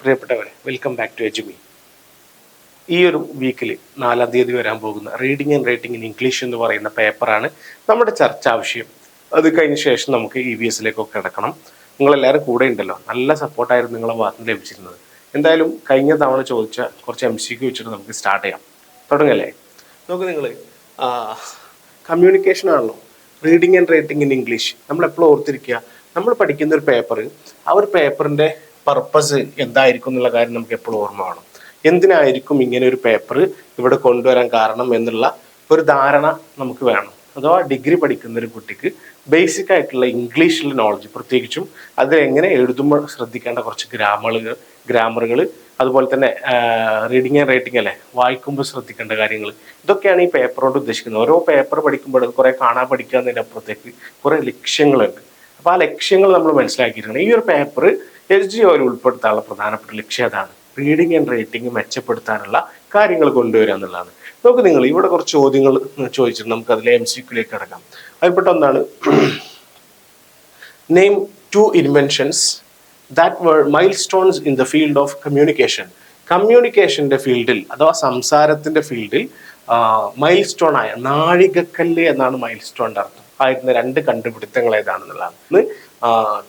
പ്രിയപ്പെട്ടവരെ welcome back to എജുമി ഈ ഒരു വീക്കിൽ നാലാം തീയതി വരാൻ പോകുന്ന reading and writing in English എന്ന് പറയുന്ന പേപ്പറാണ് നമ്മുടെ ചർച്ചാ വിഷയം. അത് കഴിഞ്ഞ ശേഷം നമുക്ക് ഇ വി എസിലേക്കൊക്കെ കിടക്കണം. നിങ്ങളെല്ലാവരും കൂടെ ഉണ്ടല്ലോ. നല്ല സപ്പോർട്ടായിരുന്നു നിങ്ങളെ ഭാഗത്ത് ലഭിച്ചിരുന്നത്. എന്തായാലും കഴിഞ്ഞ തവണ ചോദിച്ച കുറച്ച് എം സി വെച്ചിട്ട് നമുക്ക് സ്റ്റാർട്ട് ചെയ്യാം. തുടങ്ങല്ലേ? നോക്ക് നിങ്ങൾ കമ്മ്യൂണിക്കേഷൻ ആണല്ലോ. Reading and writing in English നമ്മൾ എപ്പോഴും ഓർത്തിരിക്കുക. നമ്മൾ പഠിക്കുന്ന ഒരു പേപ്പർ ആ ഒരു പേപ്പറിന്റെ പർപ്പസ് എന്തായിരിക്കും എന്നുള്ള കാര്യം നമുക്ക് എപ്പോഴും ഓർമ്മ വേണം. എന്തിനായിരിക്കും ഇങ്ങനെ ഒരു പേപ്പർ ഇവിടെ കൊണ്ടുവരാൻ കാരണം എന്നുള്ള ഒരു ധാരണ നമുക്ക് വേണം. അഥവാ ഡിഗ്രി പഠിക്കുന്ന ഒരു കുട്ടിക്ക് ബേസിക് ആയിട്ടുള്ള ഇംഗ്ലീഷിലെ നോളജ് പ്രത്യേകിച്ചും അത് എങ്ങനെ എഴുതുമ്പോൾ ശ്രദ്ധിക്കേണ്ട കുറച്ച് ഗ്രാമറുകൾ ഗ്രാമറുകൾ അതുപോലെ തന്നെ റീഡിങ് ആൻഡ് റൈറ്റിംഗ് അല്ലേ വായിക്കുമ്പോൾ ശ്രദ്ധിക്കേണ്ട കാര്യങ്ങൾ. ഇതൊക്കെയാണ് ഈ പേപ്പർ കൊണ്ട് ഉദ്ദേശിക്കുന്നത്. ഓരോ പേപ്പർ പഠിക്കുമ്പോൾ കുറെ കാണാൻ പഠിക്കുക എന്നതിന്റെ അപ്പുറത്തേക്ക് കുറെ ലക്ഷ്യങ്ങളുണ്ട് അപ്പോൾ ആ ലക്ഷ്യങ്ങൾ നമ്മൾ മനസ്സിലാക്കിയിട്ടുണ്ട്. ഈ ഒരു പേപ്പർ എസ് ജി ഒയിൽ ഉൾപ്പെടുത്താനുള്ള പ്രധാനപ്പെട്ട ലക്ഷ്യം അതാണ്. റീഡിംഗ് ആൻഡ് റൈറ്റിംഗ് മെച്ചപ്പെടുത്താനുള്ള കാര്യങ്ങൾ കൊണ്ടുവരിക എന്നുള്ളതാണ്. നമുക്ക് നിങ്ങൾ ഇവിടെ കുറച്ച് ചോദ്യങ്ങൾ ചോദിച്ചിട്ട് നമുക്ക് അതിലെ എം സി ക്യൂലേക്ക് കിടക്കാം. അതിൽപ്പെട്ട ഒന്നാണ് name two inventions that were milestones in the field of communication കമ്മ്യൂണിക്കേഷന്റെ ഫീൽഡിൽ അഥവാ സംസാരത്തിന്റെ ഫീൽഡിൽ മൈൽ സ്റ്റോൺ ആയ നാഴികക്കല്ല് എന്നാണ് മൈൽ സ്റ്റോണിന്റെ അർത്ഥം. ആയിരുന്ന രണ്ട് കണ്ടുപിടുത്തങ്ങൾ ഏതാണെന്നുള്ളതാണ്.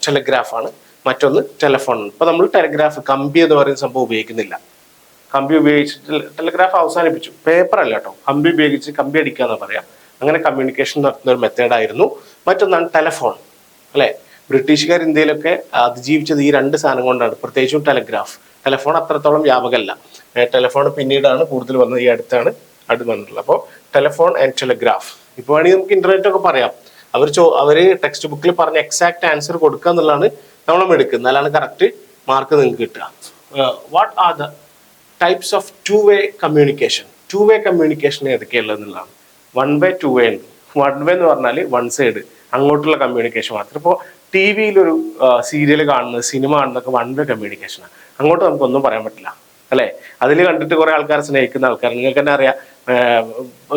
ടെലഗ്രാഫാണ് മറ്റൊന്ന് ടെലഫോൺ ഇപ്പൊ നമ്മൾ ടെലഗ്രാഫ് കമ്പി എന്ന് പറയുന്ന സംഭവം ഉപയോഗിക്കുന്നില്ല. കമ്പി ഉപയോഗിച്ചിട്ട് ടെലഗ്രാഫ് അവസാനിപ്പിച്ചു. പേപ്പർ അല്ല കേട്ടോ കമ്പി ഉപയോഗിച്ച് കമ്പി അടിക്കുക എന്ന് പറയാം. അങ്ങനെ കമ്മ്യൂണിക്കേഷൻ നടത്തുന്ന ഒരു മെത്തേഡായിരുന്നു മറ്റൊന്നാണ് ടെലഫോൺ അല്ലെ? ബ്രിട്ടീഷുകാർ ഇന്ത്യയിലൊക്കെ അതിജീവിച്ചത് ഈ രണ്ട് സാധനം കൊണ്ടാണ്. പ്രത്യേകിച്ചും ടെലഗ്രാഫ് ടെലഫോൺ അത്രത്തോളം വ്യാപകമല്ല. ടെലഫോൺ പിന്നീടാണ് കൂടുതൽ വന്നത്. ഈ അടുത്താണ് അടുത്ത് വന്നിട്ടുള്ളത്. അപ്പോൾ ടെലഫോൺ ആൻഡ് ടെലഗ്രാഫ് ഇപ്പോൾ വേണമെങ്കിൽ നമുക്ക് ഇന്റർനെറ്റ് ഒക്കെ പറയാം. അവർ ചോ അവർ ടെക്സ്റ്റ് ബുക്കിൽ പറഞ്ഞ എക്സാക്ട് ആൻസർ കൊടുക്കുക എന്നുള്ളതാണ് നമ്മളും എടുക്കുന്നത് എന്നാലാണ് കറക്റ്റ് മാർക്ക് നിങ്ങൾക്ക് കിട്ടുക. What are the types of two way communication two way communication ഏതൊക്കെയുള്ളത് എന്നുള്ളതാണ്. വൺ വേ ടു വേ ഉണ്ട്. വൺ വേ എന്ന് പറഞ്ഞാൽ വൺ സൈഡ് അങ്ങോട്ടുള്ള കമ്മ്യൂണിക്കേഷൻ മാത്രം. ഇപ്പോൾ ടി വിയിലൊരു സീരിയൽ കാണുന്നത് സിനിമ കാണുന്നതൊക്കെ വൺ വേ കമ്മ്യൂണിക്കേഷനാണ് അങ്ങോട്ട് നമുക്കൊന്നും പറയാൻ പറ്റില്ല. അല്ലേ? അതിൽ കണ്ടിട്ട് കുറെ ആൾക്കാർ സ്നേഹിക്കുന്ന ആൾക്കാർ. നിങ്ങൾക്ക് തന്നെ അറിയാം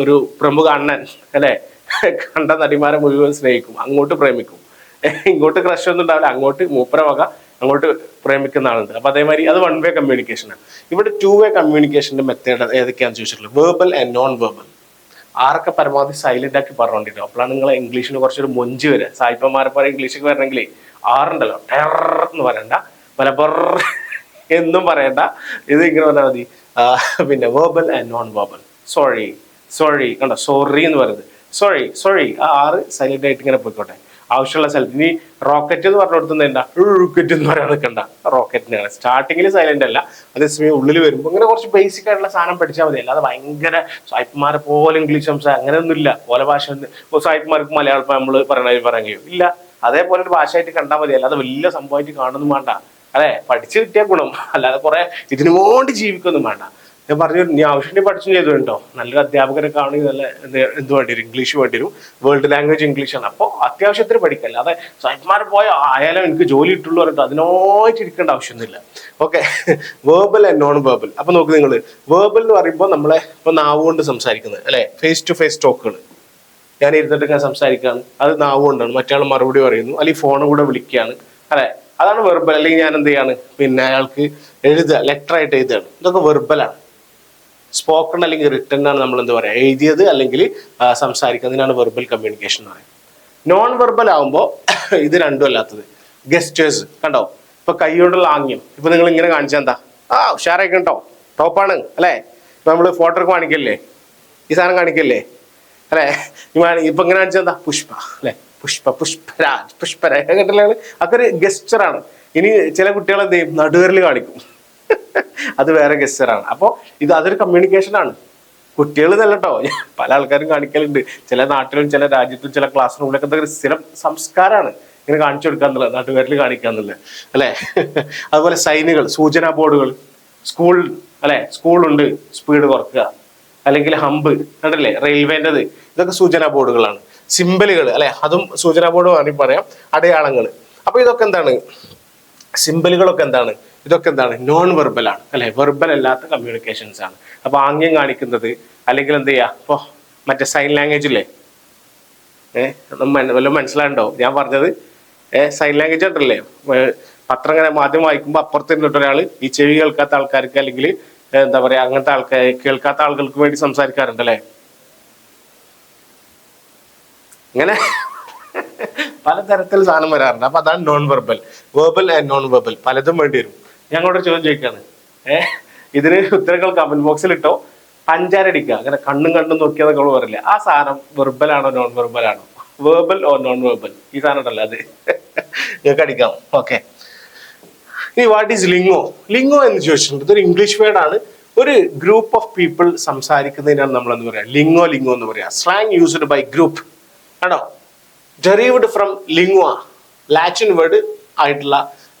ഒരു പ്രമുഖ അണ്ണൻ അല്ലേ? കണ്ട നടിമാരെ മുഴുവൻ സ്നേഹിക്കും. അങ്ങോട്ട് പ്രേമിക്കും. ഇങ്ങോട്ട് ക്രഷ് ഒന്നും ഉണ്ടാവില്ല. അങ്ങോട്ട് മൂപ്പര വക അങ്ങോട്ട് പ്രേമിക്കുന്ന ആളുണ്ട്. അപ്പൊ അതേമാതിരി അത് വൺ വേ കമ്മ്യൂണിക്കേഷനാണ് ഇവിടെ ടു വേ കമ്മ്യൂണിക്കേഷന്റെ മെത്തേഡ് ഏതൊക്കെയാണെന്ന് ചോദിച്ചിട്ടുള്ളത്? വേർബൽ ആൻഡ് നോൺ വേർബൽ ആരൊക്കെ പരമാവധി സൈലന്റ് ആക്കി പറഞ്ഞോണ്ടിട്ടോ അപ്പോഴാണ് നിങ്ങൾ ഇംഗ്ലീഷിന് കുറച്ചൊരു മൊഞ്ച് വരിക. സായിപ്പന്മാരെ പോലെ ഇംഗ്ലീഷൊക്കെ വരണമെങ്കിൽ ആറുണ്ടല്ലോ. എന്ന് പറയണ്ട. മലബർ എന്നും പറയണ്ട. ഇത് ഇങ്ങനെ പറഞ്ഞാൽ മതി. പിന്നെ verbal and non verbal sorry sorry കണ്ടോ? സോറി എന്ന് പറയുന്നത്. സോറി സോറി ആ ആറ് സൈലന്റ് ആയിട്ട് ഇങ്ങനെ പോയിക്കോട്ടെ. ആവശ്യമുള്ള സ്ഥലത്ത് ഇനി റോക്കറ്റ് എന്ന് പറഞ്ഞിടത്തുനിന്ന് എന്താ? റോക്കറ്റ് എന്ന് പറയാൻ നിൽക്കണ്ട. റോക്കറ്റിനാണ് സ്റ്റാർട്ടിങ്ങിൽ സൈലന്റ് അല്ല. അതേസമയം ഉള്ളിൽ വരുമ്പോൾ ഇങ്ങനെ കുറച്ച് ബേസിക് ആയിട്ടുള്ള സാധനം പഠിച്ചാൽ മതി. അല്ലാതെ ഭയങ്കര സായിപ്പുമാരെ പോലെ ഇംഗ്ലീഷ് സംസാരം അങ്ങനെയൊന്നുമില്ല. പോലെ ഭാഷ സായിപ്പുമാർക്ക് മലയാളം നമ്മൾ പറയണ പറയാൻ കഴിയും. ഇല്ല. അതേപോലെ ഒരു ഭാഷയായിട്ട് കണ്ടാൽ മതി. അല്ലാതെ വലിയ സംഭവമായിട്ട് കാണുന്നു വേണ്ട. അതെ പഠിച്ചു കിട്ടിയ ഗുണം. അല്ലാതെ കുറെ ഇതിനു വേണ്ടി ജീവിക്കൊന്നും വേണ്ട. ഞാൻ പറഞ്ഞു നീ ആവശ്യം പഠിച്ചു ചെയ്തു കേട്ടോ നല്ലൊരു അധ്യാപകരെ കാണുകയും നല്ല എന്ത് വേണ്ടി വരും? ഇംഗ്ലീഷ് വേണ്ടി വരും. വേൾഡ് ലാംഗ്വേജ് ഇംഗ്ലീഷാണ് അപ്പോൾ അത്യാവശ്യത്തിന് പഠിക്കല്ല അതെ സാഹിബ്മാരെ പോയ ആയാലും എനിക്ക് ജോലി കിട്ടുള്ളൂ പറഞ്ഞിട്ട് അതിനായിട്ട് ഇരിക്കേണ്ട ആവശ്യമൊന്നുമില്ല. Okay verbal and non verbal അപ്പൊ നോക്ക് നിങ്ങൾ വേർബൽ എന്ന് പറയുമ്പോൾ നമ്മളെ ഇപ്പൊ നാവ് കൊണ്ട് സംസാരിക്കുന്നത് അല്ലെ? ഫേസ് ടു ഫേസ് ടോക്കുകൾ ഞാൻ ഇരുന്നിട്ട് ഞാൻ സംസാരിക്കുകയാണ് അത് നാവ് കൊണ്ടാണ് മറ്റയാൾ മറുപടി പറയുന്നു. അല്ലെങ്കിൽ ഫോണും കൂടെ വിളിക്കുകയാണ്. അല്ലെ? അതാണ് വെർബൽ അല്ലെങ്കിൽ ഞാൻ എന്ത് ചെയ്യാണ്? പിന്നെ അയാൾക്ക് എഴുതുക ലെറ്റർ ആയിട്ട് എഴുതുകയാണ്. ഇതൊക്കെ വെർബലാണ് സ്പോക്കൺ അല്ലെങ്കിൽ റിട്ടൺ ആണ് നമ്മൾ എന്താ പറയുക എഴുതിയത് അല്ലെങ്കിൽ സംസാരിക്കുന്നതിനാണ് വെർബൽ കമ്മ്യൂണിക്കേഷൻ എന്ന് പറയുന്നത്. നോൺ വെർബൽ ആകുമ്പോൾ ഇത് രണ്ടും അല്ലാത്തത്. ഗസ്റ്റേഴ്സ് കണ്ടോ? ഇപ്പൊ കൈ കൊണ്ടുള്ള ആംഗ്യം. ഇപ്പൊ നിങ്ങൾ ഇങ്ങനെ കാണിച്ചാൽ എന്താ? ആ ഉഷാറായി കേട്ടോ. ടോപ്പാണ് അല്ലേ? ഇപ്പൊ നമ്മൾ ഫോട്ടോ കാണിക്കല്ലേ? ഈ സാധനം കാണിക്കല്ലേ? അല്ലേ? ഇപ്പൊ ഇങ്ങനെ കാണിച്ചാൽ എന്താ? പുഷ്പ അല്ലേ? പുഷ്പ പുഷ്പരാജ് പുഷ്പരാജ് കേട്ടില്ലേ അതൊക്കെ ഒരു ഗസ്റ്ററാണ് ഇനി ചില കുട്ടികൾ എന്ത് ചെയ്യും? കാണിക്കും. അത് വേറെ ഗസ്റ്ററാണ് അപ്പോൾ ഇത് അതൊരു കമ്മ്യൂണിക്കേഷനാണ് കുട്ടികൾ തല്ലട്ടോ പല ആൾക്കാരും കാണിക്കലുണ്ട്. ചില നാട്ടിലും ചില രാജ്യത്തും ചില ക്ലാസ് റൂമിലൊക്കെ എന്തൊക്കെ സ്ഥിരം സംസ്കാരമാണ് ഇങ്ങനെ കാണിച്ചു കൊടുക്കുക എന്നുള്ളത് നാട്ടുകാരിൽ കാണിക്കുക എന്നുള്ളത് അല്ലേ? അതുപോലെ സൈനുകൾ സൂചനാ ബോർഡുകൾ. സ്കൂൾ അല്ലെ? സ്കൂളുണ്ട്. സ്പീഡ് കുറക്കുക. അല്ലെങ്കിൽ ഹമ്പ്. കണ്ടല്ലേ? റെയിൽവേന്റെത്. ഇതൊക്കെ സൂചനാ ബോർഡുകളാണ്. സിമ്പലുകൾ അല്ലെ? അതും സൂചനാ ബോർഡ് വേണമെങ്കിൽ പറയാം. അടയാളങ്ങൾ. അപ്പൊ ഇതൊക്കെ എന്താണ്? സിമ്പലുകളൊക്കെ എന്താണ്? ഇതൊക്കെ എന്താണ്? നോൺ വെർബൽ ആണ്. അല്ലെ? വെർബൽ അല്ലാത്ത കമ്മ്യൂണിക്കേഷൻസ് ആണ്. അപ്പൊ ആംഗ്യം കാണിക്കുന്നത് അല്ലെങ്കിൽ എന്ത് ചെയ്യാ? ഇപ്പൊ മറ്റേ സൈൻ ലാംഗ്വേജ് ഇല്ലേ? ഏഹ് വല്ലതും മനസ്സിലാണ്ടോ ഞാൻ പറഞ്ഞത് ഏഹ് സൈൻ ലാംഗ്വേജ് ഉണ്ടല്ലേ? പത്രം ഇങ്ങനെ മാധ്യമം വായിക്കുമ്പോൾ അപ്പുറത്തിരുന്നിട്ട് ഒരാൾ ഈ ചെവി കേൾക്കാത്ത ആൾക്കാർക്ക് അല്ലെങ്കിൽ എന്താ പറയാ അങ്ങനത്തെ ആൾക്കാർ കേൾക്കാത്ത ആളുകൾക്ക് വേണ്ടി സംസാരിക്കാറുണ്ട് അല്ലേ? ഇങ്ങനെ പലതരത്തിൽ സാധനം വരാറുണ്ട്. അപ്പൊ അതാണ് non verbal verbal and non verbal പലതും വേണ്ടി വരും. ഞങ്ങളോട് ചോദ്യം ചോദിക്കാണ്. ഏഹ് ഇതിന് ഉത്തരങ്ങൾ കമന്റ് ബോക്സിൽ ഇട്ടോ? പഞ്ചാരടിക്കുക അങ്ങനെ കണ്ണും കണ്ണും നോക്കിയാൽ നമ്മൾ പറയില്ല? ആ സാധനം വെർബൽ ആണോ നോൺ വെർബൽ ആണോ? വേർബൽ ഓർ നോൺ വെർബൽ ഈ സാധനം ഉണ്ടല്ലോ അത്. ഞങ്ങൾക്ക് അടിക്കാം. ഓക്കെ ഇനി വാട്ട് ഈസ് ലിംഗോ ലിംഗോ എന്ന് ചോദിച്ചിട്ടുണ്ട്. ഇതൊരു ഇംഗ്ലീഷ് വേർഡാണ് ഒരു ഗ്രൂപ്പ് ഓഫ് പീപ്പിൾ സംസാരിക്കുന്നതിനാണ് നമ്മൾ എന്ന് പറയാം? ലിംഗോ ലിംഗോ എന്ന് പറയാം. സ്ലാങ് യൂസ്ഡ് ബൈ ഗ്രൂപ്പ് ആണോ? Derived from lingua Latin word ആയിട്ടുള്ള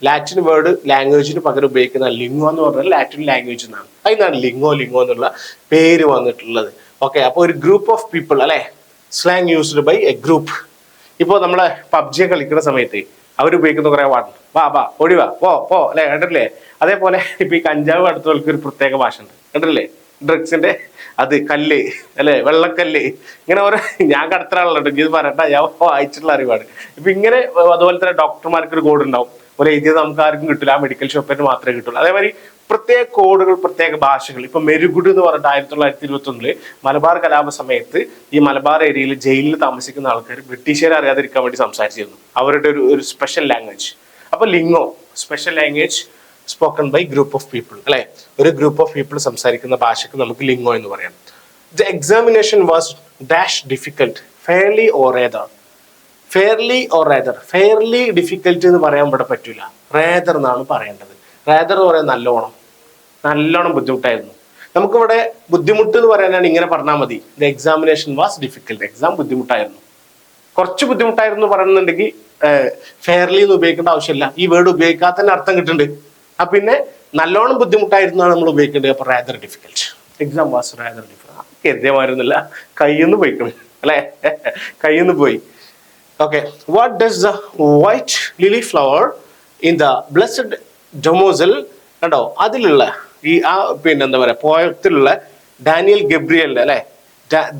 ലാറ്റിൻ വേർഡ് ലാംഗ്വേജിന് പകരം ഉപയോഗിക്കുന്ന ലിംഗോ എന്ന് പറഞ്ഞാൽ ലാറ്റിൻ ലാംഗ്വേജ് എന്നാണ്. അതിനാണ് ലിംഗോ ലിംഗോ എന്നുള്ള പേര് വന്നിട്ടുള്ളത്. ഓക്കെ അപ്പോൾ ഒരു ഗ്രൂപ്പ് ഓഫ് പീപ്പിൾ അല്ലെ? Slang used by a group ഇപ്പോൾ നമ്മളെ പബ്ജി കളിക്കുന്ന സമയത്ത് അവർ ഉപയോഗിക്കുന്ന കുറെ വാർഡ് വാ വാ ഓടി വാ പോ പോ അല്ലേ? കണ്ടില്ലേ അതേപോലെ ഇപ്പൊ ഈ കഞ്ചാവ് അടുത്തവർക്ക് ഒരു പ്രത്യേക ഭാഷ ഉണ്ട് കണ്ടില്ലേ ഡ്രഗ്സിന്റെ അത് കല്ല് അല്ലെ? വെള്ളക്കല്ല്. ഇങ്ങനെ ഓരോ ഞാൻ കടത്തിലാണല്ലോ ഇത് പറയട്ടെ ഞാൻ വായിച്ചിട്ടുള്ള അറിവാണ്. ഇപ്പൊ ഇങ്ങനെ അതുപോലെ തന്നെ ഡോക്ടർമാർക്ക് ഒരു കോഡ് ഉണ്ടാവും. ഒരു എഴുതിയത് നമുക്ക് ആർക്കും കിട്ടില്ല ആ മെഡിക്കൽ ഷോപ്പിന് മാത്രമേ കിട്ടുള്ളൂ. അതേമാതിരി പ്രത്യേക കോഡുകൾ പ്രത്യേക ഭാഷകൾ. ഇപ്പൊ മെരുകുട് എന്ന് പറഞ്ഞിട്ട് ആയിരത്തി തൊള്ളായിരത്തി ഇരുപത്തി ഒന്നിൽ മലബാർ കലാപ സമയത്ത് ഈ മലബാർ ഏരിയയിൽ ജയിലിൽ താമസിക്കുന്ന ആൾക്കാർ ബ്രിട്ടീഷുകാരെ അറിയാതിരിക്കാൻ വേണ്ടി സംസാരിച്ചിരുന്നു. അവരുടെ ഒരു ഒരു സ്പെഷ്യൽ ലാംഗ്വേജ് അപ്പൊ lingo special language spoken by group of people അല്ലെ? ഒരു ഗ്രൂപ്പ് ഓഫ് പീപ്പിൾ സംസാരിക്കുന്ന ഭാഷയ്ക്ക് നമുക്ക് ലിംഗോ എന്ന് പറയാം. The examination was dash difficult fairly or either fairly or rather fairly difficult എന്ന് പറയാൻ ഇവിടെ പറ്റൂല. റേദർ എന്നാണ് പറയേണ്ടത്. റേദർ എന്ന് പറയാൻ നല്ലോണം. നല്ലോണം ബുദ്ധിമുട്ടായിരുന്നു. നമുക്കിവിടെ ബുദ്ധിമുട്ട് എന്ന് പറയാനാണ് ഇങ്ങനെ പറഞ്ഞാൽ മതി. The examination was difficult exam ബുദ്ധിമുട്ടായിരുന്നു. കുറച്ച് ബുദ്ധിമുട്ടായിരുന്നു പറയുന്നുണ്ടെങ്കിൽ ഫെയർലി എന്ന് ഉപയോഗിക്കേണ്ട ആവശ്യമില്ല. ഈ വേർഡ് ഉപയോഗിക്കാത്തതിന് അർത്ഥം കിട്ടുന്നുണ്ട്. ആ പിന്നെ നല്ലോണം ബുദ്ധിമുട്ടായിരുന്നാണ് നമ്മൾ ഉപയോഗിക്കേണ്ടത്. അപ്പൊ rather difficult exam was rather difficult കരുതിയമായിരുന്നില്ല നിന്ന് പോയിക്കണം. അല്ലെ? നിന്ന് പോയി. Okay what does the white lily flower in the blessed damozel കണ്ടോ? അതിലുള്ള ഈ ആ പിന്നെ എന്താ പറയുക പോയത്തിലുള്ള ഡാനിയൽ ഗബ്രിയലിന്റെ അല്ലെ?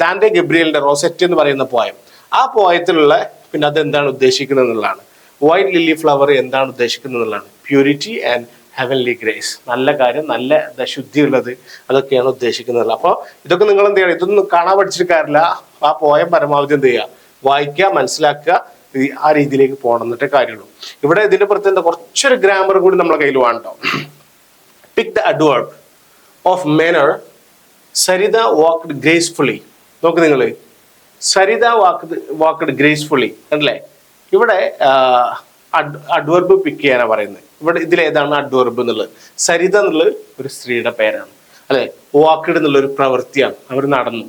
ദാന്റെ ഗബ്രിയലിന്റെ റോസെറ്റ് എന്ന് പറയുന്ന പോയം ആ പോയത്തിലുള്ള പിന്നെ അത് എന്താണ് ഉദ്ദേശിക്കുന്നത് എന്നുള്ളതാണ്. വൈറ്റ് ലില്ലി ഫ്ലവർ എന്താണ് ഉദ്ദേശിക്കുന്നത് എന്നുള്ളതാണ്. പ്യൂരിറ്റി ആൻഡ് ഹെവൻലി ഗ്രേസ് നല്ല കാര്യം നല്ല ശുദ്ധിയുള്ളത് അതൊക്കെയാണ് ഉദ്ദേശിക്കുന്നത് അപ്പോൾ ഇതൊക്കെ നിങ്ങൾ എന്ത് ചെയ്യണം? ഇതൊന്നും കാണാൻ പഠിച്ചിട്ട് കാര്യമില്ല. ആ പോയം പരമാവധി എന്ത് ചെയ്യുക? വായിക്കുക മനസ്സിലാക്കുക ആ രീതിയിലേക്ക് പോകണം എന്നിട്ടേ കാര്യമുള്ളൂ. ഇവിടെ ഇതിന്റെ പുറത്ത് എന്താ കുറച്ചൊരു ഗ്രാമർ കൂടി നമ്മളെ കയ്യിൽ വേണ്ടോ pick the adverb of manner Saritha walked gracefully നോക്ക് നിങ്ങൾ സരിത വാക്ക് വാക്ക്ഡ് ഗ്രേസ്ഫുള്ളി അല്ലേ ഇവിടെ അഡ്വർബ് പിക്ക് ചെയ്യാനാണ് പറയുന്നത് ഇവിടെ ഇതിലേതാണ് അഡ്വർബ് എന്നുള്ളത്. സരിത എന്നുള്ളത് ഒരു സ്ത്രീയുടെ പേരാണ്. അല്ലെ? വാക്ക്ഡ് എന്നുള്ള ഒരു പ്രവൃത്തിയാണ്. അവർ നടന്നു.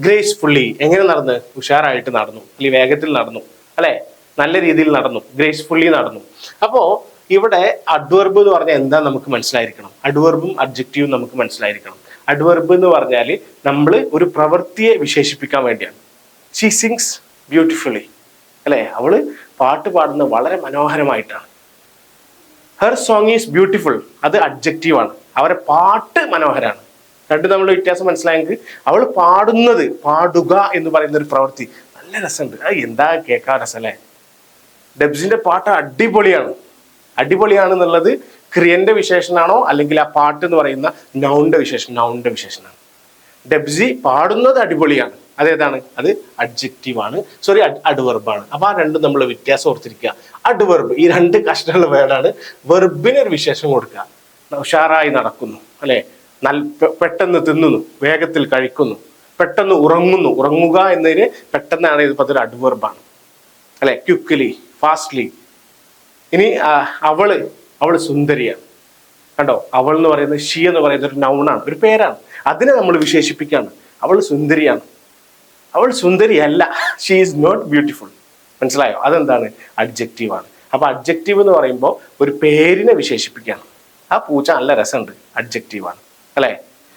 ഗ്രേസ്ഫുള്ളി എങ്ങനെ നടന്ന്? ഉഷാറായിട്ട് നടന്നു. അല്ലെങ്കിൽ വേഗത്തിൽ നടന്നു. അല്ലെ? നല്ല രീതിയിൽ നടന്നു. ഗ്രേസ്ഫുള്ളി നടന്നു. അപ്പോ ഇവിടെ അഡ്വർബ് എന്ന് പറഞ്ഞാൽ എന്താ നമുക്ക് മനസ്സിലായിരിക്കണം? അഡ്വർബും അബ്ജക്റ്റീവും നമുക്ക് മനസ്സിലായിരിക്കണം. അഡ്വർബ് എന്ന് പറഞ്ഞാൽ നമ്മൾ ഒരു പ്രവൃത്തിയെ വിശേഷിപ്പിക്കാൻ വേണ്ടിയാണ്. ഷീ സിങ്സ് ബ്യൂട്ടിഫുള്ളി അല്ലെ? അവൾ പാട്ട് പാടുന്നത് വളരെ മനോഹരമായിട്ടാണ്. ഹെർ സോങ് ഈസ് ബ്യൂട്ടിഫുൾ അത് അബ്ജക്റ്റീവ് ആണ്. അവരെ പാട്ട് മനോഹരാണ്. രണ്ടും നമ്മൾ വ്യത്യാസം മനസ്സിലായെങ്കിൽ അവൾ പാടുന്നത് പാടുക എന്ന് പറയുന്ന ഒരു പ്രവൃത്തി. നല്ല രസമുണ്ട്. അത് എന്താ കേൾക്കാൻ രസം അല്ലേ ഡെബ്സിന്റെ പാട്ട് അടിപൊളിയാണ്. അടിപൊളിയാണ് എന്നുള്ളത് ക്രിയന്റെ വിശേഷനാണോ അല്ലെങ്കിൽ ആ പാട്ട് എന്ന് പറയുന്ന നൗണിന്റെ വിശേഷം നൗണിന്റെ വിശേഷനാണ് ഡെബ്സി പാടുന്നത് അടിപൊളിയാണ്. അതേതാണ് അത് അഡ്ജക്റ്റീവ് ആണ്. സോറി അഡ്വെർബാണ് അപ്പൊ ആ രണ്ടും നമ്മൾ വ്യത്യാസം ഓർത്തിരിക്കുക. അഡ്വെർബ് ഈ രണ്ട് കഷ്ടമുള്ള വേർഡാണ് വെർബിന് ഒരു വിശേഷം കൊടുക്കുക. ഉഷാറായി നടക്കുന്നു. അല്ലെ? നൽ പെട്ടെന്ന് തിന്നുന്നു വേഗത്തിൽ കഴിക്കുന്നു പെട്ടെന്ന് ഉറങ്ങുന്നു. ഉറങ്ങുക എന്നതിന് പെട്ടെന്നാണ് ഇത് പത്തൊരു അഡ്വർബാണ് അല്ലെ? ക്യുക്ലി ഫാസ്റ്റ്ലി ഇനി അവൾ അവൾ സുന്ദരിയാണ്. കണ്ടോ? അവൾ എന്ന് പറയുന്നത് ഷീ എന്ന് പറയുന്ന ഒരു നൗണാണ് ഒരു പേരാണ്. അതിനെ നമ്മൾ വിശേഷിപ്പിക്കുകയാണ്. അവൾ സുന്ദരിയാണ്. അവൾ സുന്ദരിയല്ല. ഷീ ഈസ് നോട്ട് ബ്യൂട്ടിഫുൾ മനസ്സിലായോ? അതെന്താണ്? അഡ്ജക്റ്റീവാണ് അപ്പോൾ അപ്പൊ അഡ്ജക്റ്റീവ് എന്ന് പറയുമ്പോൾ ഒരു പേരിനെ വിശേഷിപ്പിക്കുകയാണ്. ആ പൂച്ച നല്ല രസമുണ്ട്. അഡ്ജക്റ്റീവ് ആണ്. അല്ലെ?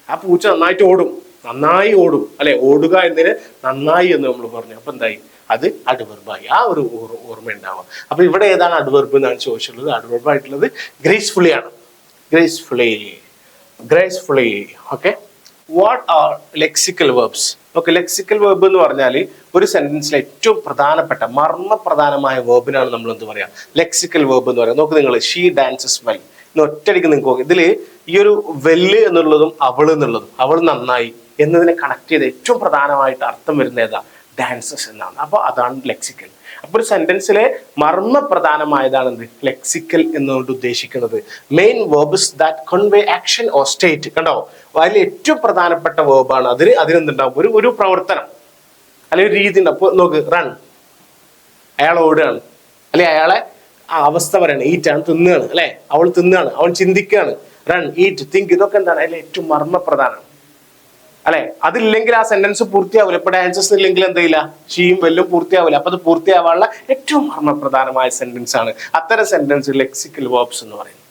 ആ പൂച്ച നന്നായിട്ട് ഓടും. നന്നായി ഓടും. അല്ലെ? ഓടുക എന്നതിന് നന്നായി എന്ന് നമ്മൾ പറഞ്ഞു. അപ്പൊ എന്തായി? അത് അഡ്വർബായി ആ ഒരു ഓർ- ഓർമ്മ ഉണ്ടാവുക അപ്പൊ ഇവിടെ ഏതാണ് അഡ്വർബ് എന്നാണ് ചോദിച്ചുള്ളത് അടുവർബായിട്ടുള്ളത് ഗ്രേസ്ഫുള്ളി ആണ്. Gracefully gracefully okay what are lexical verbs okay lexical verb എന്ന് പറഞ്ഞാൽ ഒരു സെന്റൻസിലെ ഏറ്റവും പ്രധാനപ്പെട്ട മർമ്മപ്രധാനമായ വേർബിനാണ് നമ്മൾ എന്ത് പറയാ? ലെക്സിക്കൽ വേർബ് എന്ന് പറയാം. നോക്ക് നിങ്ങൾ ഷീ ഡാൻസസ് വെൽ ഒറ്റയടിക്ക് നിങ്ങൾക്ക് ഇതിൽ ഈ ഒരു വെല്ല് എന്നുള്ളതും അവൾ എന്നുള്ളതും അവൾ നന്നായി എന്നതിനെ കണക്ട് ചെയ്ത ഏറ്റവും പ്രധാനമായിട്ട് അർത്ഥം വരുന്ന ഏതാ? ഡാൻസസ് എന്നാണ്. അപ്പോൾ അതാണ് ലെക്സിക്കൽ അപ്പോൾ ഒരു സെന്റൻസിലെ മർമ്മ പ്രധാനമായതാണ് എന്ത്? ലെക്സിക്കൽ എന്നുകൊണ്ട് ഉദ്ദേശിക്കുന്നത്. Main verbs that convey action or state കണ്ടോ? അതിൽ ഏറ്റവും പ്രധാനപ്പെട്ട വേർബാണ് അതിന് അതിനെന്തുണ്ടാവും ഒരു ഒരു പ്രവർത്തനം. അല്ലെങ്കിൽ ഒരു രീതി ഉണ്ട് അപ്പോൾ നോക്ക് റൺ അയാൾ ഓടുകയാണ് അല്ലെ അയാളെ ആ അവസ്ഥ പറയാണ്. ഈറ്റാണ് തിന്നുകയാണ് അല്ലെ? അവൾ തിന്നുകയാണ് അവൾ ചിന്തിക്കുകയാണ് റൺ ഈറ്റ് തിങ്ക് ഇതൊക്കെ എന്താണ്? അതിൽ ഏറ്റവും മർമ്മപ്രധാനമാണ് അല്ലെ? അതില്ലെങ്കിൽ ആ സെന്റൻസ് പൂർത്തിയാവില്ല ഇപ്പൊ ഡാൻസസ് ഇല്ലെങ്കിൽ എന്തെയില്ല ഷീയും വെല്ലും പൂർത്തിയാവില്ല അപ്പൊ അത് പൂർത്തിയാവാനുള്ള ഏറ്റവും മർമ്മപ്രധാനമായ സെന്റൻസ് ആണ്. അത്തരം സെന്റൻസ് ലെക്സിക്കൽ വേർബ്സ് എന്ന് പറയുന്നത്.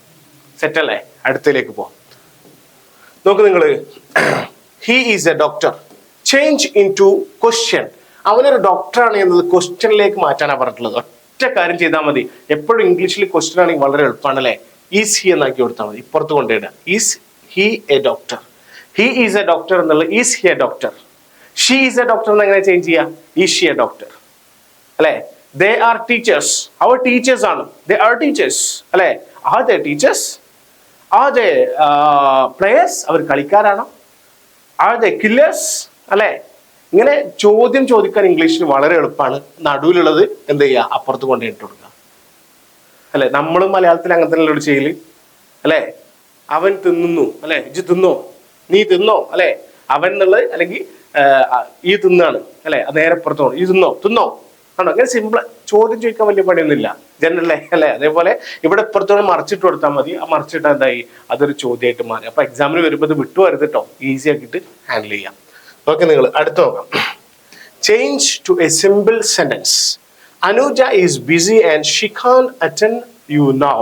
സെറ്റ് അല്ലേ? അടുത്തതിലേക്ക് പോവാം. നോക്ക് നിങ്ങൾ he is a doctor change into question അവനൊരു ഡോക്ടറാണ് എന്നത് ക്വസ്റ്റ്യനിലേക്ക് മാറ്റാനാണ് പറഞ്ഞിട്ടുള്ളത്. ഒറ്റ കാര്യം ചെയ്താൽ മതി. എപ്പോഴും ഇംഗ്ലീഷിൽ ക്വസ്റ്റ്യൻ ആണെങ്കിൽ വളരെ എളുപ്പമാണ് അല്ലേ ഈസ് ഹി എന്നാക്കി കൊടുത്താൽ മതി. ഇപ്പുറത്ത് കൊണ്ടിടുക is he a doctor he is a doctor എന്നുള്ള is he a doctor she is a doctor എന്ന് എങ്ങനെ ചേഞ്ച് ചെയ്യാം? ഈസ് ഷി എ ഡോക്ടർ അല്ലേ? ദേ ആർ ടീച്ചേഴ്സ് അവർ ടീച്ചേഴ്സ് ആണ്. ദേ ആർ ടീച്ചേഴ്സ് അല്ലേ? Are they teachers are they players അവർ കളിക്കാരാണോ. ആ ദേ killers അല്ലെ? ഇങ്ങനെ ചോദ്യം ചോദിക്കാൻ ഇംഗ്ലീഷിൽ വളരെ എളുപ്പമാണ്. നടുവിലുള്ളത് എന്ത് ചെയ്യുക? അപ്പുറത്ത് കൊണ്ടുപോയിട്ട് കൊടുക്കുക. അല്ലെ? നമ്മളും മലയാളത്തിൽ അങ്ങനെ തന്നെ ഒരു ചെയ്യൽ? അല്ലെ? അവൻ തിന്നുന്നു. അല്ലെ? ഇജ് തിന്നോ? നീ തിന്നോ? അല്ലെ? അവൻ എന്നുള്ളത് അല്ലെങ്കിൽ ഈ തിന്നാണ്. അല്ലെ? നേരെ പുറത്തു ഈ തിന്നോ? തിന്നോ? ആണോ? അങ്ങനെ സിമ്പിൾ ചോദ്യം ചോദിക്കാൻ വലിയ പണിയൊന്നുമില്ല. ജനറല്ലേ അല്ലെ? അതേപോലെ ഇവിടെ ഇപ്പുറത്തോടെ മറിച്ചിട്ട് കൊടുത്താൽ മതി. ആ മറിച്ചിട്ട് എന്തായി? അതൊരു ചോദ്യമായിട്ട് മാറി. അപ്പൊ എക്സാമിന് വരുമ്പോൾ ഇത് വിട്ടു വരുത് കേട്ടോ ഈസി ആക്കിയിട്ട് ഹാൻഡിൽ ചെയ്യാം. ഓക്കെ നിങ്ങൾ അടുത്ത നോക്കാം. Change to a simple sentence Anuja is busy and she can't attend you now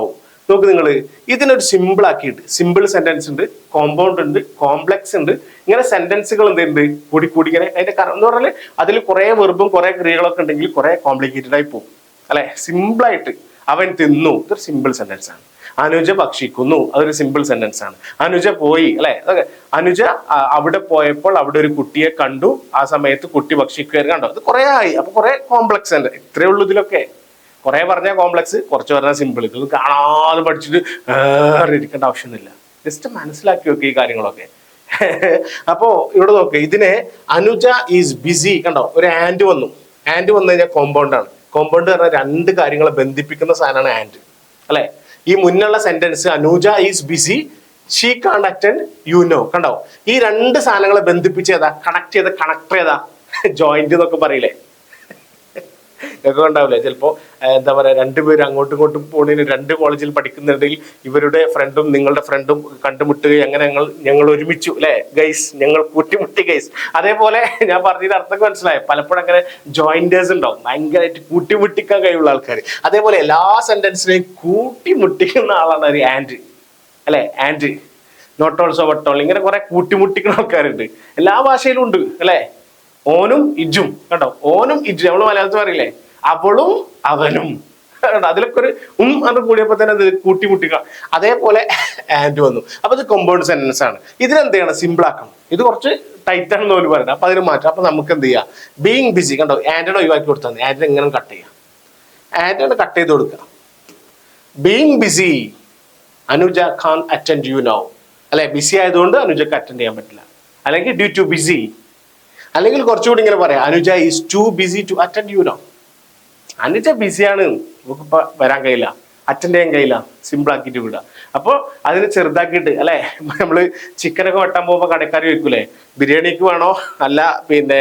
നോക്ക് നിങ്ങൾ ഇതിനൊരു സിമ്പിൾ ആക്കിയിട്ട് സിമ്പിൾ സെന്റൻസ് ഉണ്ട് കോമ്പൗണ്ട് ഉണ്ട് കോംപ്ലക്സ് ഉണ്ട്. ഇങ്ങനെ സെന്റൻസുകൾ എന്തുണ്ട് കൂടി കൂടി ഇങ്ങനെ അതിന്റെ എന്ന് പറഞ്ഞാൽ അതിൽ കുറെ വെർബും കുറെ ക്രിയകളൊക്കെ ഉണ്ടെങ്കിൽ കുറെ കോംപ്ലിക്കേറ്റഡ് ആയി പോകും. അല്ലെ? സിമ്പിൾ ആയിട്ട് അവൻ തിന്നു. ഇതൊരു സിമ്പിൾ സെന്റൻസ് ആണ്. അനുജ ഭക്ഷിക്കുന്നു. അതൊരു സിമ്പിൾ സെന്റൻസ് ആണ്. അനുജ പോയി അല്ലെ? അനുജ അവിടെ പോയപ്പോൾ അവിടെ ഒരു കുട്ടിയെ കണ്ടു. ആ സമയത്ത് കുട്ടി ഭക്ഷിക്കുകയായിരുന്നു. കണ്ടോ? അത് കുറെ ആയി. അപ്പൊ കുറെ കോംപ്ലക്സ് ഉണ്ട്. ഇത്രയേ ഉള്ളൂ ഇതിലൊക്കെ. കുറെ പറഞ്ഞ കോംപ്ലക്സ് കുറച്ച് പറഞ്ഞാൽ സിമ്പിൾ ഇത് കാണാതെ പഠിച്ചിട്ട് ഇരിക്കേണ്ട ആവശ്യമൊന്നുമില്ല. ജസ്റ്റ് മനസ്സിലാക്കി വെക്കുക ഈ കാര്യങ്ങളൊക്കെ. അപ്പോ ഇവിടെ നോക്ക് ഇതിനെ അനുജ ഈസ് ബിസി കണ്ടോ? ഒരു ആൻഡ് വന്നു. ആൻഡ് വന്നു കഴിഞ്ഞാൽ കോമ്പൗണ്ട് ആണ്. കോമ്പൗണ്ട് പറഞ്ഞാൽ രണ്ട് കാര്യങ്ങളെ ബന്ധിപ്പിക്കുന്ന സാധനമാണ് ആൻഡ് അല്ലെ? ഈ മുന്നുള്ള sentence Anuja is busy she can't you no കണ്ടോ? ഈ രണ്ട് സാധനങ്ങളെ ബന്ധിപ്പിച്ച് ഏതാ? കണക്ട് ചെയ്ത കണക്ട് ചെയ്താ ജോയിന്റ് എന്നൊക്കെ പറയില്ലേ? ഇതൊക്കെ ഉണ്ടാവില്ലേ? ചിലപ്പോൾ എന്താ പറയുക രണ്ടുപേരും അങ്ങോട്ടും ഇങ്ങോട്ടും പോണതിന് രണ്ട് കോളേജിൽ പഠിക്കുന്നുണ്ടെങ്കിൽ ഇവരുടെ ഫ്രണ്ടും നിങ്ങളുടെ ഫ്രണ്ടും കണ്ടുമുട്ടുകയും അങ്ങനെ ഞങ്ങൾ ഞങ്ങൾ ഒരുമിച്ചു അല്ലേ ഗൈസ് ഞങ്ങൾ കൂട്ടിമുട്ടി ഗൈസ് അതേപോലെ ഞാൻ പറഞ്ഞതിന്റെ അർത്ഥം മനസ്സിലായി? പലപ്പോഴും അങ്ങനെ ജോയിന്റേഴ്സ് ഉണ്ടാവും. ഭയങ്കരമായിട്ട് കൂട്ടിമുട്ടിക്കാൻ കഴിവുള്ള ആൾക്കാർ അതേപോലെ എല്ലാ സെന്റൻസിനെയും കൂട്ടിമുട്ടിക്കുന്ന ആളാണ് ഒരു ആൻഡ് അല്ലേ? ആൻഡ്. നോട്ട് ഓൾസോ ബട്ട് ഇങ്ങനെ കുറെ കൂട്ടിമുട്ടിക്കുന്ന ആൾക്കാരുണ്ട്. എല്ലാ ഭാഷയിലും ഉണ്ട് അല്ലെ? ഓനും ഇജും കേട്ടോ ഓനും ഇജും നമ്മൾ മലയാളത്തിൽ പറയില്ലേ? അവളും അവനും. അതിലൊക്കെ ഒരു ഉം അത് കൂടിയപ്പോ തന്നെ അത് കൂട്ടിമുട്ടിക്കുക അതേപോലെ ആൻഡ് വന്നു. അപ്പൊ ഇത് കോമ്പൗണ്ട് സെന്റൻസ് ആണ്. ഇതിനെന്ത് ചെയ്യണം സിമ്പിൾ ആക്കണം. ഇത് കുറച്ച് ടൈറ്റ് ആണെന്ന് പോലും പറയുന്നത് അപ്പൊ അതിന് മാറ്റാം. അപ്പൊ നമുക്ക് എന്ത് ചെയ്യാം? ബീങ് ബിസി കണ്ടോ? ആൻഡിനെ ഒഴിവാക്കി കൊടുത്താൽ മതി ആൻഡ് എങ്ങനെ കട്ട് ചെയ്യാം? ആൻഡിനെ കട്ട് ചെയ്ത് കൊടുക്കുക. Being busy Anuja can't attend you now അല്ലെ? ബിസി ആയതുകൊണ്ട് അനുജക്ക് അറ്റൻഡ് ചെയ്യാൻ പറ്റില്ല. അല്ലെങ്കിൽ ഡ്യൂ ടു ബിസി അല്ലെങ്കിൽ കുറച്ചുകൂടി ഇങ്ങനെ പറയാം. Anuja is too busy to attend you know Anuja ബിസിയാണ് നമുക്ക് വരാൻ കഴിയില്ല. അറ്റൻഡ് ചെയ്യാൻ കഴിയില്ല. സിമ്പിൾ ആക്കിയിട്ട് വിടുക. അപ്പോൾ അതിന് ചെറുതാക്കിയിട്ട് അല്ലെ? നമ്മൾ ചിക്കനൊക്കെ വെട്ടാൻ പോകുമ്പോൾ കടക്കാർ ചോദിക്കൂലേ? ബിരിയാണിക്ക് വേണോ? അല്ല പിന്നെ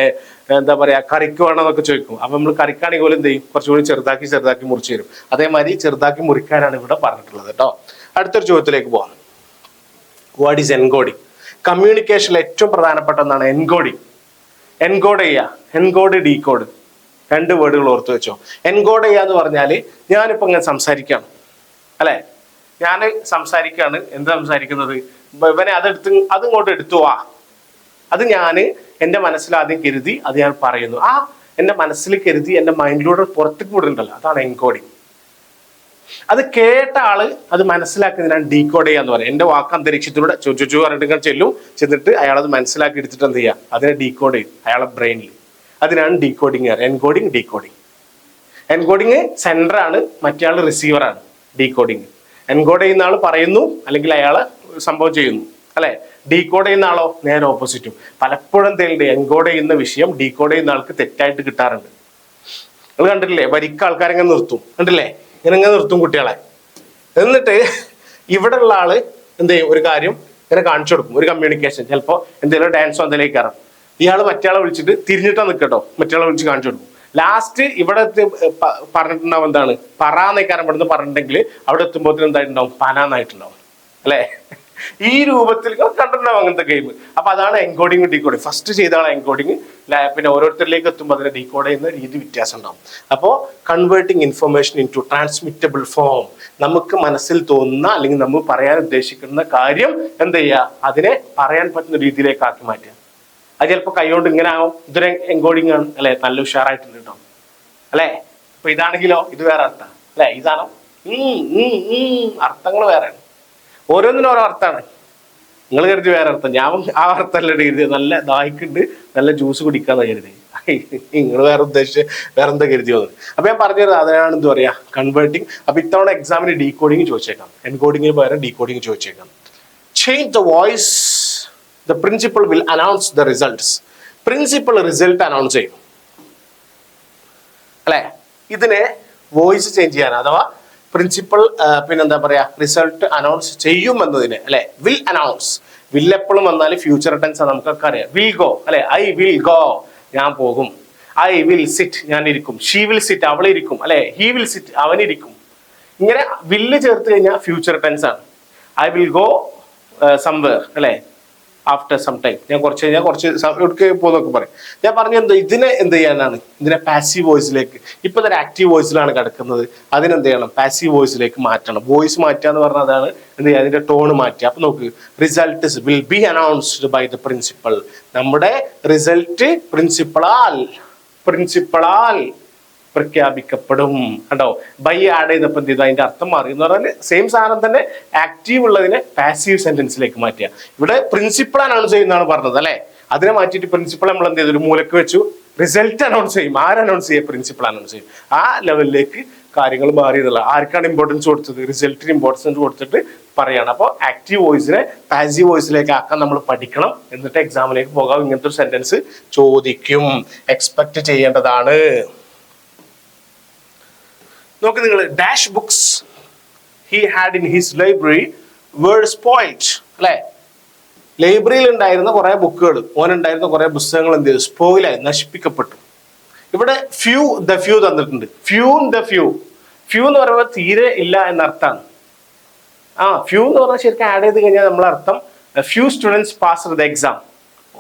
എന്താ പറയാ കറിക്ക് വേണോ എന്നൊക്കെ ചോദിക്കും. അപ്പൊ നമ്മൾ കറിക്കാണെങ്കിൽ പോലും എന്ത് ചെയ്യും? കുറച്ചുകൂടി ചെറുതാക്കി ചെറുതാക്കി മുറിച്ച് തരും. അതേമാതിരി ചെറുതാക്കി മുറിക്കാനാണ് ഇവിടെ പറഞ്ഞിട്ടുള്ളത് കേട്ടോ. അടുത്തൊരു ചോദ്യത്തിലേക്ക് പോകാം വാട്ട് ഈസ് എൻകോഡിങ് കമ്മ്യൂണിക്കേഷനിൽ ഏറ്റവും പ്രധാനപ്പെട്ട ഒന്നാണ് എൻകോഡിങ് എൻകോഡ് ചെയ്യുക എൻകോഡ് ഡീകോഡ്. രണ്ട് വേർഡുകൾ ഓർത്ത് വെച്ചോ. എൻകോഡ് ചെയ്യുക എന്ന് പറഞ്ഞാൽ ഞാനിപ്പോ ഇങ്ങനെ സംസാരിക്കുകയാണ് അല്ലെ? ഞാൻ സംസാരിക്കുകയാണ് എന്ത് സംസാരിക്കുന്നത്? ഇവനെ അതെടുത്ത് അത് ഇങ്ങോട്ട് എടുത്തു വാ. അത് ഞാൻ എന്റെ മനസ്സിൽ ആദ്യം കരുതി അത് ഞാൻ പറയുന്നു. ആ എന്റെ മനസ്സിൽ കരുതി എന്റെ മൈൻഡിലൂടെ പുറത്തേക്ക് വിടുന്നുണ്ടല്ലോ അതാണ് എൻകോഡിങ്. അത് കേട്ട ആൾ അത് മനസ്സിലാക്കുന്നതിനാണ് ഡീകോഡ് ചെയ്യാന്ന് പറയാം. എന്റെ വാക്ക് അന്തരീക്ഷത്തിലൂടെ ചുച്ചു പറഞ്ഞിട്ട് ചെല്ലും. ചെന്നിട്ട് അയാൾ അത് മനസ്സിലാക്കി എടുത്തിട്ട് എന്ത് ചെയ്യുക അതിനെ ഡീകോഡ് ചെയ്യും. അയാളെ ബ്രെയിനിൽ അതിനാണ് decoding encoding decoding encoding sender ആണ് മറ്റേ ആണ് ഡീകോഡിങ് എൻകോഡ് ചെയ്യുന്ന ആൾ പറയുന്നു അല്ലെങ്കിൽ അയാൾ സംഭവം ചെയ്യുന്നു. അല്ലെ? ഡീകോഡ് ചെയ്യുന്ന ആളോ? നേരെ ഓപ്പോസിറ്റും പലപ്പോഴും തേലുണ്ട് എൻകോഡ് ചെയ്യുന്ന വിഷയം ഡീകോഡ് ചെയ്യുന്ന ആൾക്ക് തെറ്റായിട്ട് കിട്ടാറുണ്ട്. നിങ്ങൾ കണ്ടിട്ടില്ലേ? വരിക്ക ആൾക്കാരെങ്ങനെ നിർത്തും. കണ്ടില്ലേ? ഇങ്ങനെ നിർത്തും കുട്ടികളെ. എന്നിട്ട് ഇവിടെ ഉള്ള ആൾ എന്ത് ചെയ്യും? ഒരു കാര്യം ഇങ്ങനെ കാണിച്ചു കൊടുക്കും. ഒരു കമ്മ്യൂണിക്കേഷൻ ചിലപ്പോൾ എന്തെങ്കിലും ഡാൻസോ എന്തെങ്കിലും കയറാം. ഇയാൾ മറ്റേ വിളിച്ചിട്ട് തിരിഞ്ഞിട്ടാ നിൽക്കട്ടോ മറ്റേ വിളിച്ച് കാണിച്ചു കൊടുക്കും. ലാസ്റ്റ് ഇവിടെ പറഞ്ഞിട്ടുണ്ടാവും എന്താണ്? പറാന്നേക്കാരൻ ഇവിടുന്ന് പറഞ്ഞിട്ടുണ്ടെങ്കിൽ അവിടെ എത്തുമ്പോൾ എന്തായിട്ടുണ്ടാവും? പനാന്നായിട്ടുണ്ടാവും അല്ലേ? ഈ രൂപത്തിൽ കണ്ടിട്ടുണ്ടാവും അങ്ങനത്തെ ഗെയിം അപ്പൊ അതാണ് എൻകോഡിങ് ഡീകോഡിങ് ഫസ്റ്റ് ചെയ്താണ് എൻകോഡിങ് പിന്നെ ഓരോരുത്തരിലേക്ക് എത്തുമ്പോൾ അതിനെ ഡീകോഡ് ചെയ്യുന്ന രീതി വ്യത്യാസം ഉണ്ടാവും അപ്പോൾ converting information into transmittable form നമുക്ക് മനസ്സിൽ തോന്നുന്ന അല്ലെങ്കിൽ നമ്മൾ പറയാൻ ഉദ്ദേശിക്കുന്ന കാര്യം എന്ത് ചെയ്യുക? അതിനെ പറയാൻ പറ്റുന്ന രീതിയിലേക്ക് ആക്കി മാറ്റുക. അത് ചിലപ്പോൾ കൈകൊണ്ട് ഇങ്ങനെ ആവും. ഇതൊരു എൻകോഡിങ് ആണ്. അല്ലെ? നല്ല ഉഷാറായിട്ടുണ്ട് കേട്ടോ അല്ലേ? അപ്പൊ ഇതാണെങ്കിലോ? ഇത് വേറെ അർത്ഥം. അല്ലെ? ഇതാണോ. അർത്ഥങ്ങൾ വേറെയാണ് ഓരോന്നിനും ഓരോ അർത്ഥമാണ്. നിങ്ങൾ കരുതി വേറെ അർത്ഥം. ഞാൻ ആ അർത്ഥമല്ല കരുതി നല്ല ദാഹിക്കുണ്ട് നല്ല ജ്യൂസ് കുടിക്കാന്ന് കരുതി നിങ്ങൾ വേറെ ഉദ്ദേശിച്ച് വേറെ എന്താ കരുതി വന്നത്? അപ്പൊ ഞാൻ പറഞ്ഞത് അതിനാണ് എന്താ പറയാ? കൺവേർട്ടിങ് അപ്പൊ ഇത്തവണ എക്സാമിന് ഡീകോഡിങ് ചോദിച്ചേക്കാം. എൻകോഡിങ്ങിന് പകരം ഡീകോഡിങ് ചോദിച്ചേക്കാം. Change the voice the principal will announce the results principal result announce ചെയ്യും. അല്ലെ? ഇതിനെ വോയിസ് ചേഞ്ച് ചെയ്യാൻ അഥവാ പ്രിൻസിപ്പൾ പിന്നെന്താ പറയാ റിസൾട്ട് അനൗൺസ് ചെയ്യും എന്നതിന് അല്ലെ? വിൽ അനൗൺസ് വിൽ എപ്പോഴും വന്നാൽ ഫ്യൂച്ചർ ടെൻസ് നമുക്കൊക്കെ അറിയാം. വിൽ ഗോ അല്ലെ? ഐ വിൽ ഗോ ഞാൻ പോകും. ഐ വിൽ സിറ്റ് ഞാൻ ഇരിക്കും. ഷീ വിൽ സിറ്റ് അവൾ ഇരിക്കും. അല്ലെ? ഹി വിൽ സിറ്റ് അവൻ ഇരിക്കും. ഇങ്ങനെ വില്ല് ചേർത്ത് കഴിഞ്ഞാൽ ഫ്യൂച്ചർ ടെൻസ് ആണ്. ഐ വിൽ ഗോ സംവേർ അല്ലെ? ആഫ്റ്റർ സം ടൈം ഞാൻ കുറച്ച് കഴിഞ്ഞാൽ കുറച്ച് പോകുന്നൊക്കെ പറയും. ഞാൻ പറഞ്ഞു എന്താ ഇതിനെ എന്ത് ചെയ്യാനാണ്? ഇതിനെ പാസീവ് വോയിസിലേക്ക് ഇപ്പൊ തന്നെ ആക്റ്റീവ് വോയിസിലാണ് കിടക്കുന്നത്. അതിനെന്ത് ചെയ്യണം? പാസീവ് വോയിസിലേക്ക് മാറ്റണം. വോയിസ് മാറ്റുക എന്ന് പറഞ്ഞാൽ അതാണ് എന്ത് ചെയ്യുക? അതിന്റെ ടോൺ മാറ്റുക. അപ്പൊ നോക്ക് result will be announced by the principal നമ്മുടെ റിസൾട്ട് പ്രിൻസിപ്പളാൽ പ്രിൻസിപ്പളാൽ പ്രഖ്യാപിക്കപ്പെടും. കണ്ടോ? ബൈ ആഡ് ചെയ്തപ്പോൾ എന്ത് ചെയ്തു അതിന്റെ അർത്ഥം മാറി. എന്ന് പറഞ്ഞാൽ സെയിം സാധനം തന്നെ ആക്റ്റീവ് ഉള്ളതിനെ പാസീവ് സെന്റൻസിലേക്ക് മാറ്റുക. ഇവിടെ പ്രിൻസിപ്പൾ അനൗൺസ് ചെയ്യുന്നതാണ് പറഞ്ഞത് അല്ലേ? അതിനെ മാറ്റിയിട്ട് പ്രിൻസിപ്പൾ നമ്മൾ എന്ത് ചെയ്തു? ഒരു മൂലക്ക് വെച്ചു. റിസൾട്ട് അനൗൺസ് ചെയ്യും. ആര് അനൗൺസ് ചെയ്യുക പ്രിൻസിപ്പൾ അനൗൺസ് ചെയ്യും. ആ ലെവലിലേക്ക് കാര്യങ്ങൾ മാറിയതല്ല ആർക്കാണ് ഇമ്പോർട്ടൻസ് കൊടുത്തത്? റിസൾട്ടിന് ഇമ്പോർട്ടൻസ് കൊടുത്തിട്ട് പറയാണ്. അപ്പോൾ ആക്റ്റീവ് വോയിസിനെ പാസീവ് വോയിസിലേക്ക് ആക്കാൻ നമ്മൾ പഠിക്കണം. എന്നിട്ട് എക്സാമിലേക്ക് പോകാം. ഇങ്ങനത്തെ ഒരു സെന്റൻസ് ചോദിക്കും. എക്സ്പെക്ട് ചെയ്യേണ്ടതാണ്. നോക്ക് നിങ്ങൾ dash books he had in his library were spoiled അല്ലേ? ലൈബ്രറിയിൽ ഉണ്ടായിരുന്ന കുറെ ബുക്കുകൾ ഓനുണ്ടായിരുന്ന കുറെ പുസ്തകങ്ങൾ എന്ത് ചെയ്തു? സ്പോയിലായി നശിപ്പിക്കപ്പെട്ടു. ഇവിടെ ഫ്യൂ ദ ഫ്യൂ തന്നിട്ടുണ്ട്. ഫ്യൂ ദ ഫ്യൂ ഫ്യൂ എന്ന് പറയുമ്പോൾ തീരെ ഇല്ല എന്നർത്ഥമാണ്. ആ ഫ്യൂ എന്ന് പറഞ്ഞാൽ ശരിക്കും ആഡ് ചെയ്ത് കഴിഞ്ഞാൽ നമ്മളെ അർത്ഥം few students pass the exam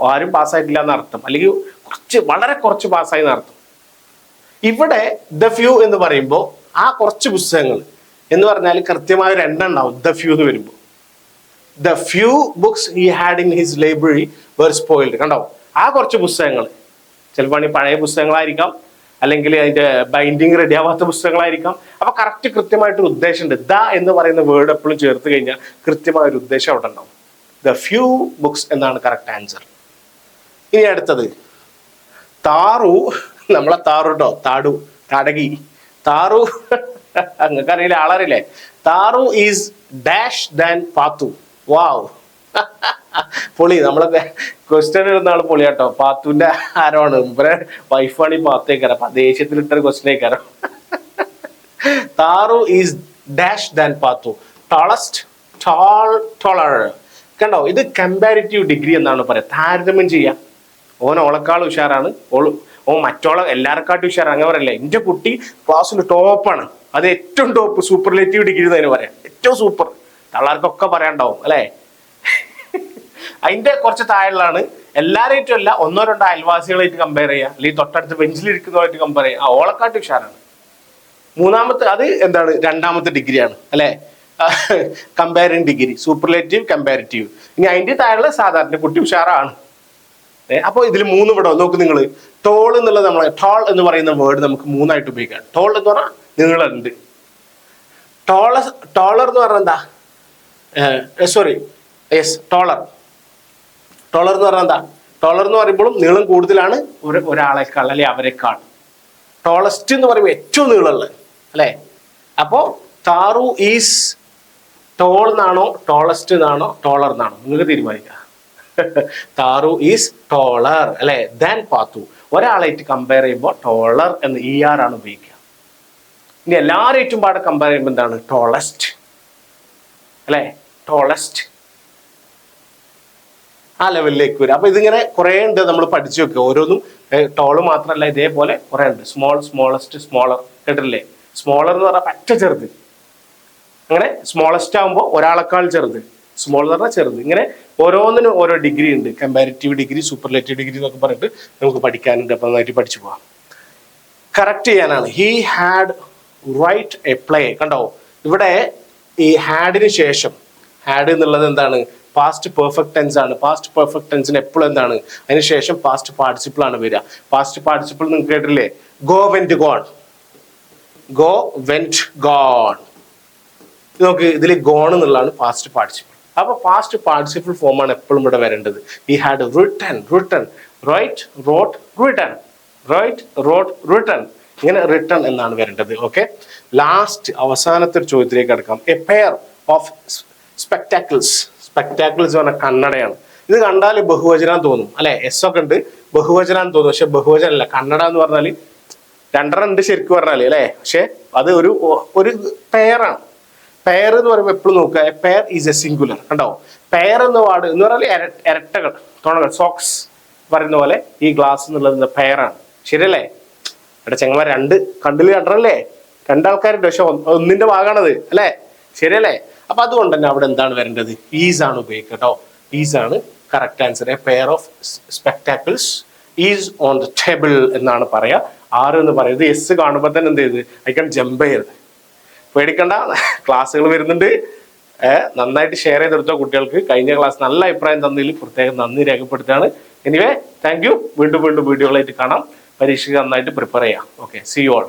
ആരും പാസ്സായിട്ടില്ല എന്നർത്ഥം. അല്ലെങ്കിൽ കുറച്ച് വളരെ കുറച്ച് പാസ്സായി എന്നർത്ഥം. ഇവിടെ ദ ഫ്യൂ എന്ന് പറയുമ്പോൾ ആ കുറച്ച് പുസ്തകങ്ങൾ എന്ന് പറഞ്ഞാൽ കൃത്യമായ ഒരു എണ്ണം ഉണ്ടാവും ദ ഫ്യൂ എന്ന് വരുമ്പോൾ the few books he had in his library were spoiled കണ്ടോ? ആ കുറച്ച് പുസ്തകങ്ങൾ. ചിലപ്പോൾ ഈ പഴയ പുസ്തകങ്ങളായിരിക്കാം അല്ലെങ്കിൽ അതിന്റെ ബൈൻഡിങ് റെഡി ആവാത്ത പുസ്തകങ്ങളായിരിക്കാം. അപ്പൊ കറക്റ്റ് കൃത്യമായിട്ടൊരു ഉദ്ദേശമുണ്ട്. ദ എന്ന് പറയുന്ന വേർഡ് എപ്പോഴും ചേർത്ത് കഴിഞ്ഞാൽ കൃത്യമായ ഒരു ഉദ്ദേശം അവിടെ ഉണ്ടാവും. ദ ഫ്യൂ ബുക്സ് എന്നാണ് കറക്റ്റ് ആൻസർ ഇനി അടുത്തത്. താറു നമ്മളെ താറു കേട്ടോ താടു താടകി. താറു നിങ്ങൾക്ക് അറിയില്ല ആളറിയില്ലേ? Tharu is dash than Pathu. Wow പൊളി നമ്മളെ ക്വസ്റ്റ്യൻ ഇടുന്ന ആൾ പൊളി കേട്ടോ. പാത്തുവിന്റെ ആരാണ്? ഇവരെ വൈഫാണ് ഈ പാത്തേക്കാരം. അപ്പൊ ദേഷ്യത്തിൽ ഇട്ടൊരു question ആയിക്കാരം? Tharu is dash than Pathu. Tallest tall taller കണ്ടോ? ഇത് കമ്പാരിറ്റീവ് ഡിഗ്രി എന്നാണ് പറയാം താരതമ്യം ചെയ്യാം. ഓൻ ഓളക്കാൾ ഉഷാറാണ്. ഓൾ ഓ മറ്റോളെ എല്ലാരെക്കാട്ടും ഉഷാർ അങ്ങനെ പറയല്ലേ എന്റെ കുട്ടി ക്ലാസ്സിൽ ടോപ്പാണ് അത് ഏറ്റവും ടോപ്പ് സൂപ്പർലേറ്റീവ് ഡിഗ്രി തന്നെ പറയാം. ഏറ്റവും സൂപ്പർ തള്ളാർക്കൊക്കെ പറയാണ്ടാവും അല്ലേ? അതിന്റെ കുറച്ച് താഴെയുള്ളതാണ്. എല്ലാവരായിട്ടും അല്ല ഒന്നോ രണ്ടോ അയൽവാസികളായിട്ട് കമ്പയർ ചെയ്യുക അല്ലെങ്കിൽ തൊട്ടടുത്ത് ബെഞ്ചിലിരിക്കുന്നവരായിട്ട് കമ്പയർ ചെയ്യുക ആ ഓളക്കാട്ട് ഉഷാറാണ്. മൂന്നാമത്തെ അത് എന്താണ്? രണ്ടാമത്തെ ഡിഗ്രിയാണ് അല്ലേ? കമ്പയറിങ് ഡിഗ്രി സൂപ്പർലേറ്റീവ് കമ്പാരിറ്റീവ് ഇനി അതിന്റെ താഴെയുള്ള സാധാരണ കുട്ടി ഉഷാറാണ്. ഏ, അപ്പൊ ഇതിൽ മൂന്ന് ഇവിടെ നോക്ക് നിങ്ങൾ ടോൾ എന്നുള്ളത് നമ്മൾ ടോൾ എന്ന് പറയുന്ന വേർഡ് നമുക്ക് മൂന്നായിട്ട് ഉപയോഗിക്കാം. ടോൾ എന്ന് പറഞ്ഞാൽ നീളുണ്ട്. ടോളർ ടോളർ എന്ന് പറഞ്ഞാൽ എന്താ? സോറി യെസ് ടോളർ ടോളർ എന്ന് പറഞ്ഞാൽ എന്താ? ടോളർ എന്ന് പറയുമ്പോഴും നീളം കൂടുതലാണ് ഒരു ഒരാളെക്കാൾ അല്ലെ അവരെക്കാൾ. ടോളസ്റ്റ് എന്ന് പറയുമ്പോൾ ഏറ്റവും നീളമുള്ളത് അല്ലേ? അപ്പോ താറു ഈസ് ടോൾ എന്നാണോ ടോളസ്റ്റ് എന്നാണോ ടോളർ എന്നാണോ? നിങ്ങൾക്ക് തീരുമാനിക്കാം. താറു ഈസ് ടോളർ അല്ലെ? ദാൻ പാത്തു ഒരാളായിട്ട് കമ്പയർ ചെയ്യുമ്പോൾ ടോളർ എന്ന് ഇ ആർ ആണ് ഉപയോഗിക്കുക. ഇനി എല്ലാവരും പാടെ കമ്പയർ ചെയ്യുമ്പോൾ എന്താണ്? ടോളസ്റ്റ് അല്ലേ? ടോളസ്റ്റ് ആ ലെവലിലേക്ക് വരും. അപ്പൊ ഇതിങ്ങനെ കുറേ ഉണ്ട് നമ്മൾ പഠിച്ചു വെക്കുക. ഓരോന്നും ടോൾ മാത്രമല്ല ഇതേപോലെ കുറേ ഉണ്ട്. സ്മോൾ സ്മോളസ്റ്റ് സ്മോളർ കേട്ടില്ലേ സ്മോളർ എന്ന് പറഞ്ഞാൽ പറ്റ ചെറുത്. അങ്ങനെ സ്മോളസ്റ്റ് ആകുമ്പോൾ ഒരാളെക്കാൾ ചെറുത്. സ്മോൾ എന്ന് പറഞ്ഞാൽ ചെറുത്. ഇങ്ങനെ ഓരോന്നിനും ഓരോ ഡിഗ്രി ഉണ്ട്. കമ്പാരിറ്റീവ് ഡിഗ്രി സൂപ്പർലേറ്റീവ് ഡിഗ്രി എന്നൊക്കെ പറഞ്ഞിട്ട് നമുക്ക് പഠിക്കാനുണ്ട്. അപ്പം നന്നായിട്ട് പഠിച്ചു പോവാം. കറക്റ്റ് ചെയ്യാനാണ്. He had write a play കണ്ടോ? ഇവിടെ ഈ ഹാഡിന് ശേഷം ഹാഡ് എന്നുള്ളത് എന്താണ്? പാസ്റ്റ് പെർഫെക്റ്റ് ടെൻസ് ആണ്. പാസ്റ്റ് പെർഫെക്റ്റ് ടെൻസിന് എപ്പോഴും എന്താണ്? അതിന് ശേഷം പാസ്റ്റ് പാർട്ടിസിപ്പിൾ ആണ് വരിക. പാസ്റ്റ് പാർട്ടിസിപ്പിൾ നിങ്ങൾക്ക് കേട്ടില്ലേ go went gone go went gone നമുക്ക് ഇതിൽ ഗോൺ എന്നുള്ളതാണ് പാസ്റ്റ് പാർട്ടിസിപ്പിൾ അപ്പൊ പാസ്റ്റ് പാർട്ടിസിപ്പിൾ ഫോമാണ് എപ്പോഴും ഇവിടെ വരേണ്ടത്. We had written written write wrote written write wrote written ഇങ്ങനെ റിട്ടൺ എന്നാണ് വരേണ്ടത് ഓക്കെ ലാസ്റ്റ് അവസാനത്തെ ഒരു ചോദ്യത്തിലേക്ക് കിടക്കാം. A pair of spectacles spectacles പറഞ്ഞാൽ കണ്ണടയാണ്. ഇത് കണ്ടാൽ ബഹുവചനം തോന്നും അല്ലെ? എസ് ഒക്കെ ഉണ്ട് ബഹുവചനം തോന്നും. പക്ഷെ ബഹുവചനല്ല കണ്ണട എന്ന് പറഞ്ഞാൽ രണ്ടെണ്ണം ഉണ്ട് ശരിക്കും പറഞ്ഞാൽ അല്ലെ? പക്ഷെ അത് ഒരു ഒരു പെയറാണ് പെയർ എന്ന് പറയുമ്പോൾ എപ്പോഴും നോക്കുക. പെയർ ഈസ് എ സിംഗുലർ കണ്ടോ? പെയർ എന്ന് വാർഡ് എന്ന് പറഞ്ഞാൽ ഇരട്ടകൾ. തുണകൾ സോക്സ് പറയുന്ന പോലെ ഈ ഗ്ലാസ് എന്നുള്ളത് പെയറാണ് ശരിയല്ലേ? ഇവിടെ ചെങ്ങന്മാർ രണ്ട് കണ്ടിൽ കണ്ടല്ലേ രണ്ടാൾക്കാരുണ്ട്. പക്ഷെ ഒന്ന് ഒന്നിന്റെ ഭാഗമാണത് അല്ലേ? ശരിയല്ലേ? അപ്പൊ അതുകൊണ്ട് തന്നെ അവിടെ എന്താണ് വരേണ്ടത്? ഈസ് ആണ് ഉപയോഗിക്കുക കേട്ടോ. ഈസ് ആണ് correct answer a pair of spectacles is on the table എന്നാണ് പറയാ. ആറ് എന്ന് പറയുന്നത് എസ് കാണുമ്പോൾ തന്നെ എന്ത് ചെയ്ത്? ഐ കൺ ജമ്പ് ചെയ്യരുത് പേടിക്കണ്ട. ക്ലാസ്സുകൾ വരുന്നുണ്ട്. നന്നായിട്ട് ഷെയർ ചെയ്തെടുത്ത കുട്ടികൾക്ക്. കഴിഞ്ഞ ക്ലാസ് നല്ല അഭിപ്രായം തന്നതിൽ പ്രത്യേകം നന്ദി രേഖപ്പെടുത്തുകയാണ്. എനിവേ താങ്ക് യു വീണ്ടും വീണ്ടും വീഡിയോകളായിട്ട് കാണാം. പരീക്ഷയ്ക്ക് നന്നായിട്ട് പ്രിപ്പയർ ചെയ്യാം. Okay C you all